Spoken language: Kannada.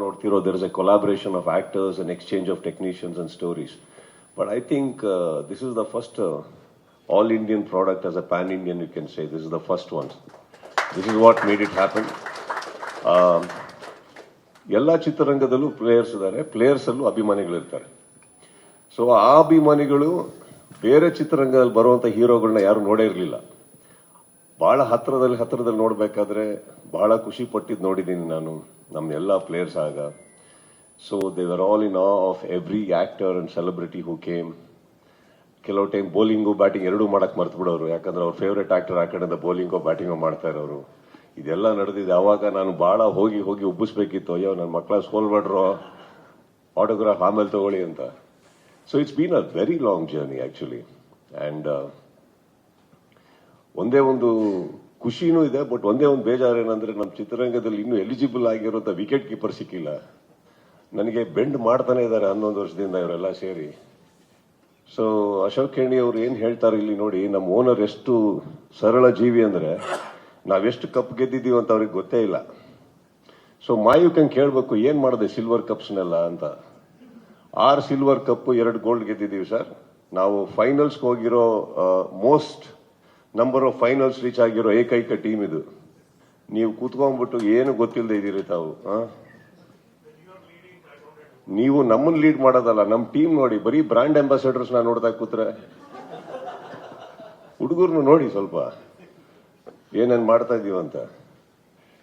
ನೋಡ್ತಿರೋ there is a collaboration of actors and exchange of technicians and stories but I think this is the first all Indian product as a pan Indian you can say this is the first ones this is what made it. Um, ಎಲ್ಲ ಚಿತ್ರರಂಗದಲ್ಲೂ ಪ್ಲೇಯರ್ಸ್ ಇದ್ದಾರೆ ಪ್ಲೇಯರ್ಸ್ ಅಲ್ಲೂ ಅಭಿಮಾನಿಗಳಿರ್ತಾರೆ ಸೊ ಆ ಅಭಿಮಾನಿಗಳು ಬೇರೆ ಚಿತ್ರರಂಗದಲ್ಲಿ ಬರುವಂಥ ಹೀರೋಗಳನ್ನ ಯಾರು ನೋಡೇ ಇರಲಿಲ್ಲ. ಬಹಳ ಹತ್ತಿರದಲ್ಲಿ ಹತ್ತಿರದಲ್ಲಿ ನೋಡಬೇಕಾದ್ರೆ ಬಹಳ ಖುಷಿ ಪಟ್ಟಿದ್ದು ನೋಡಿದ್ದೀನಿ ನಾನು ನಮ್ಮ ಎಲ್ಲ ಪ್ಲೇಯರ್ಸ್ ಆಗ. So they were all in of every actor and celebrity who came ಕೆಲವು ಟೈಮ್ ಬೌಲಿಂಗು ಬ್ಯಾಟಿಂಗ್ ಎರಡೂ ಮಾಡಕ್ಕೆ ಮರ್ತು ಬಿಡೋರು. ಯಾಕಂದ್ರೆ ಅವ್ರ ಫೇವ್ರೆಟ್ ಆಕ್ಟರ್ ಆ ಕಡೆಯಿಂದ ಬೌಲಿಂಗೋ ಬ್ಯಾಟಿಂಗೋ ಮಾಡ್ತಾ ಇರೋರು. ಇದೆಲ್ಲ ನಡೆದಿದೆ. ಆವಾಗ ನಾನು ಭಾಳ ಹೋಗಿ ಹೋಗಿ ಉಬ್ಬಿಸ್ಬೇಕಿತ್ತು. ಅಯ್ಯೋ ನನ್ನ ಮಕ್ಕಳ ಮಾಡ್ರೋ ಆಟೋಗ್ರಾಫ್ ಆಮೇಲೆ ತಗೊಳ್ಳಿ ಅಂತ. So it's been a very long journey actually and ಒಂದೇ ಒಂದು ಖುಷಿನೂ ಇದೆ, ಬಟ್ ಒಂದೇ ಒಂದು ಬೇಜಾರು ಏನಂದ್ರೆ ನಮ್ಮ ಚಿತ್ರರಂಗದಲ್ಲಿ ಇನ್ನೂ ಎಲಿಜಿಬಲ್ ಆಗಿರೋಂಥ ವಿಕೆಟ್ ಕೀಪರ್ ಸಿಕ್ಕಿಲ್ಲ. ನನಗೆ ಬೆಂಡ್ ಮಾಡ್ತಾನೆ ಇದ್ದಾರೆ ಹನ್ನೊಂದು ವರ್ಷದಿಂದ ಇವರೆಲ್ಲ ಸೇರಿ. ಸೊ ಅಶೋಕ್ ಖೇಣಿ ಅವರು ಏನು ಹೇಳ್ತಾರೆ ಇಲ್ಲಿ ನೋಡಿ, ನಮ್ಮ ಓನರ್ ಎಷ್ಟು ಸರಳ ಜೀವಿ ಅಂದ್ರೆ ನಾವೆಷ್ಟು ಕಪ್ ಗೆದ್ದಿದ್ದೀವಿ ಅಂತ ಅವ್ರಿಗೆ ಗೊತ್ತೇ ಇಲ್ಲ. ಸೊ ಮಾಯುಕಂಗೆ ಕೇಳಬೇಕು, ಏನು ಮಾಡಿದೆ ಸಿಲ್ವರ್ ಕಪ್ಸ್ನೆಲ್ಲ ಅಂತ. ಆರು ಸಿಲ್ವರ್ ಕಪ್ ಎರಡು ಗೋಲ್ಡ್ ಗೆದ್ದಿದ್ದೀವಿ ಸರ್ ನಾವು ಫೈನಲ್ಸ್ಗೆ ಹೋಗಿರೋ most number of finals reach ಆಗಿರೋ ಏಕೈಕ ಟೀಮ್ ಇದು. ನೀವು ಕೂತ್ಕೊಂಡ್ಬಿಟ್ಟು ಏನು ಗೊತ್ತಿಲ್ಲದೆ ಇದ್ದೀರಿ ತಾವು? ನೀವು ನಮ್ಮನ್ನ ಲೀಡ್ ಮಾಡೋದಲ್ಲ ನಮ್ಮ ಟೀಮ್ ನೋಡಿ, ಬರೀ ಬ್ರ್ಯಾಂಡ್ ಅಂಬಾಸಿಡರ್ಸ್ ನಾ ನೋಡ್ತಾ ಕೂತ್ರೆ. ಹುಡುಗರ್ನು ನೋಡಿ ಸ್ವಲ್ಪ. ಏನೇನು ಮಾಡ್ತಾ ಇದೀವಂತ?